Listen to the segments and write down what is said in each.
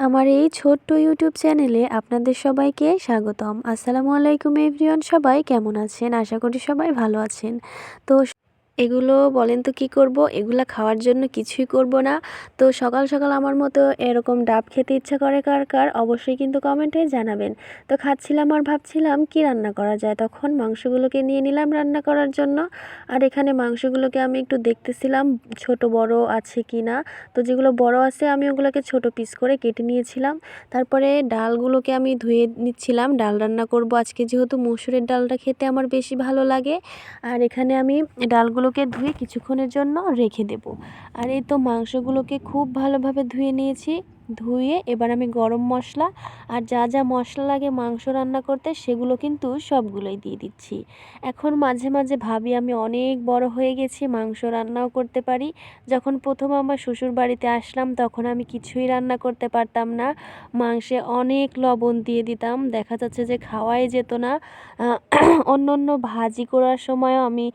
আমার এই ছোট্ট ইউটিউব চ্যানেলে আপনাদের সবাইকে স্বাগতম। আসসালামু আলাইকুম এভরিওয়ান সবাই কেমন আছেন? আশা করি সবাই ভালো আছেন। তো এগুলো বলেন তো কি করব? এগুলা খাওয়ার জন্য কিছুই করব না। তো সকাল সকাল আমার মতো এরকম ডাব খেতে ইচ্ছা করে কার কার, অবশ্যই কিন্তু কমেন্টে জানাবেন। তো খাচ্ছিলাম আর ভাবছিলাম কি রান্না করা যায়? তখন মাংসগুলোকে নিয়ে নিলাম রান্না করার জন্য। আর এখানে মাংসগুলোকে আমি একটু দেখতেছিলাম ছোট বড় আছে কি না। তো যেগুলো বড় আছে আমি ওগুলোকে ছোট পিস করে কেটে নিয়েছিলাম। তারপরে ডালগুলোকে আমি ধুয়ে নিচ্ছিলাম। ডাল রান্না করব। আজকে যেহেতু মসুরের ডালটা খেতে আমার বেশি ভালো লাগে। আর এখানে আমি ডালগুলো মাংসগুলোকে ধুয়ে কিছুক্ষণের জন্য রেখে দেব। আর এই তো মাংসগুলোকে খুব ভালোভাবে ধুয়ে নিয়েছি। ধুয়ে এবার আমি গরম মশলা আর যা যা মশলা লাগে মাংস রান্না করতে সেগুলো কিন্তু সবগুলোই দিয়ে দিচ্ছি। এখন মাঝে মাঝে ভাবি আমি অনেক বড় হয়ে গেছি, মাংস রান্নাও করতে পারি। যখন প্রথম আমার শ্বশুর বাড়িতে আসলাম তখন আমি কিছুই রান্না করতে পারতাম না। মাংসে অনেক লবণ দিয়ে দিতাম, দেখা যাচ্ছে যে খাওয়াই যেত না। অন্য অন্য ভাজি করার সময়ও আমি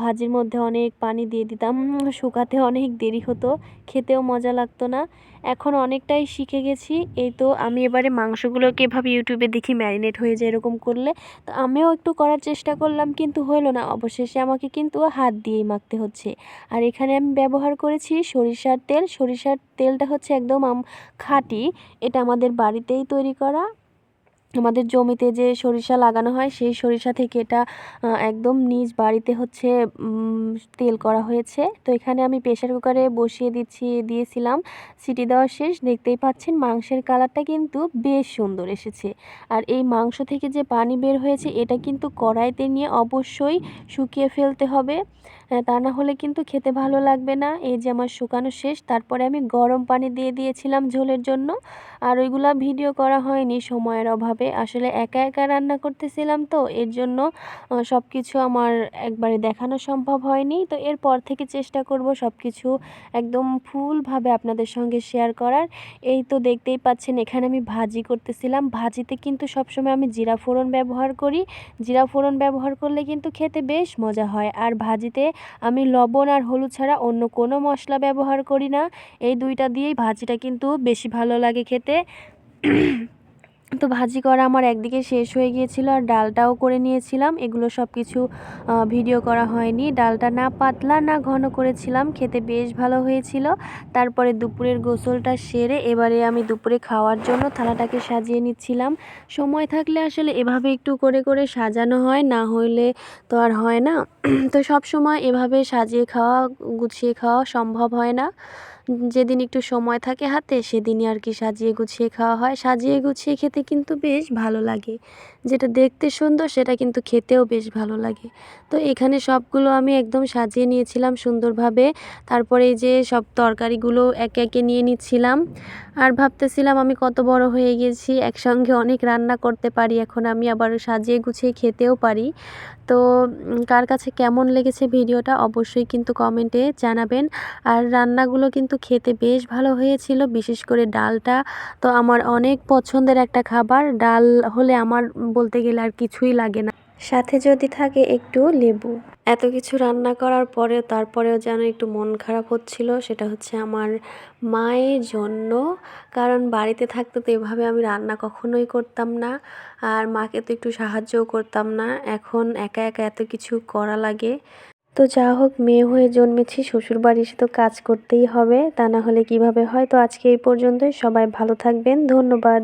ভাজির মধ্যে অনেক পানি দিয়ে দিতাম। শুকাতে অনেক দেরি হতো, খেতেও মজা লাগতো না। এখন অনেকটাই শিখে গেছি। এই তো আমি এবারে মাংসগুলোকে এভাবে ইউটিউবে দেখি ম্যারিনেট হয়ে যায় এরকম করলে। তো আমিও একটু করার চেষ্টা করলাম কিন্তু হলো না। অবশেষে আমাকে কিন্তু হাত দিয়েই মাখতে হচ্ছে। আর এখানে আমি ব্যবহার করেছি সরিষার তেল। সরিষার তেলটা হচ্ছে একদম খাঁটি। এটা আমাদের বাড়িতেই তৈরি করা। আমাদের জমিতে যে সরিষা লাগানো হয়, সেই সরিষা থেকে এটা একদম নিজ বাড়িতে হচ্ছে তেল করা হয়েছে। তো এখানে আমি প্রেশার কুকারে বসিয়ে দিচ্ছি, দিয়েছিলাম। সিটি দেওয়া শেষ। দেখতেই পাচ্ছেন মাংসের কালারটা কিন্তু বেশ সুন্দর এসেছে। আর এই মাংস থেকে যে পানি বের হয়েছে, এটা কিন্তু কড়াইতে নিয়ে অবশ্যই শুকিয়ে ফেলতে হবে। তা না হলে কিন্তু খেতে ভালো লাগবে না। এই যে আমার শুকানো শেষ, তারপরে আমি গরম পানি দিয়ে দিয়েছিলাম ঝোলের জন্য। আর ওইগুলা ভিডিও করা হয়নি সময়ের অভাবে। আসলে একা একা রান্না করতেছিলাম তো, এর জন্য সব কিছু আমার একবারে দেখানো সম্ভব হয়নি। তো এরপর থেকে চেষ্টা করব সব কিছু একদম ফুলভাবে আপনাদের সঙ্গে শেয়ার করার। এই তো দেখতেই পাচ্ছেন, এখানে আমি ভাজি করতেছিলাম। ভাজিতে কিন্তু সবসময় আমি জিরা ফোড়ন ব্যবহার করি। জিরা ফোড়ন ব্যবহার করলে কিন্তু খেতে বেশ মজা হয়। আর ভাজিতে আমি লবণ আর হলুদ ছাড়া অন্য কোনো মশলা ব্যবহার করি না। এই দুইটা দিয়েই ভাজিটা কিন্তু বেশি ভালো লাগে খেতে। তো ভাজি করা আমার একদিকে শেষ হয়ে গিয়েছিল আর ডালটাও করে নিয়েছিলাম। এগুলো সব কিছু ভিডিও করা হয়নি। ডালটা না পাতলা না ঘন করেছিলাম, খেতে বেশ ভালো হয়েছিল। তারপরে দুপুরের গোসলটা সেরে এবারে আমি দুপুরে খাওয়ার জন্য থালাটাকে সাজিয়ে নিচ্ছিলাম। সময় থাকলে আসলে এভাবে একটু করে করে সাজানো হয়, না হইলে তো আর হয় না। তো সব সময় এভাবে সাজিয়ে খাওয়া, গুছিয়ে খাওয়া সম্ভব হয় না। যেদিন একটু সময় থাকে হাতে, সেদিনই আর কি সাজিয়ে গুছিয়ে খাওয়া হয়। সাজিয়ে গুছিয়ে খেতে কিন্তু বেশ ভালো লাগে। যেটা দেখতে সুন্দর, সেটা কিন্তু খেতেও বেশ ভালো লাগে। তো এখানে সবগুলো আমি একদম সাজিয়ে নিয়েছিলাম সুন্দরভাবে। তারপরে যে সব তরকারিগুলো একে একে নিয়ে নিচ্ছিলাম। আর ভাবতেছিলাম আমি কত বড় হয়ে গেছি, একসঙ্গে অনেক রান্না করতে পারি। এখন আমি আবার সাজিয়ে গুছিয়ে খেতেও পারি। তো কার কাছে কেমন লেগেছে ভিডিওটা অবশ্যই কিন্তু কমেন্টে জানাবেন। আর রান্নাগুলো কিন্তু খেতে বেশ ভালো হয়েছিল, বিশেষ করে ডালটা। তো আমার অনেক পছন্দের একটা খাবার। ডাল হলে আমার বলতে গেলে আর কিছুই লাগে না। সাথে যদি থাকে একটু লেবু। এত কিছু রান্না করার পরেও তারপরেও যেন একটু মন খারাপ হচ্ছিল, সেটা হচ্ছে আমার মায়ের জন্য। কারণ বাড়িতে থাকতে তো এভাবে আমি রান্না কখনোই করতাম না, আর মাকে তো একটু সাহায্যও করতাম না। এখন একা একা এত কিছু করা লাগে। তো যা হোক, মেয়ে হয়ে জন্মেছি শ্বশুর বাড়ি এসে তো কাজ করতেই হবে। তা না হলে কীভাবে হয়? তো আজকে এই পর্যন্তই। সবাই ভালো থাকবেন। ধন্যবাদ।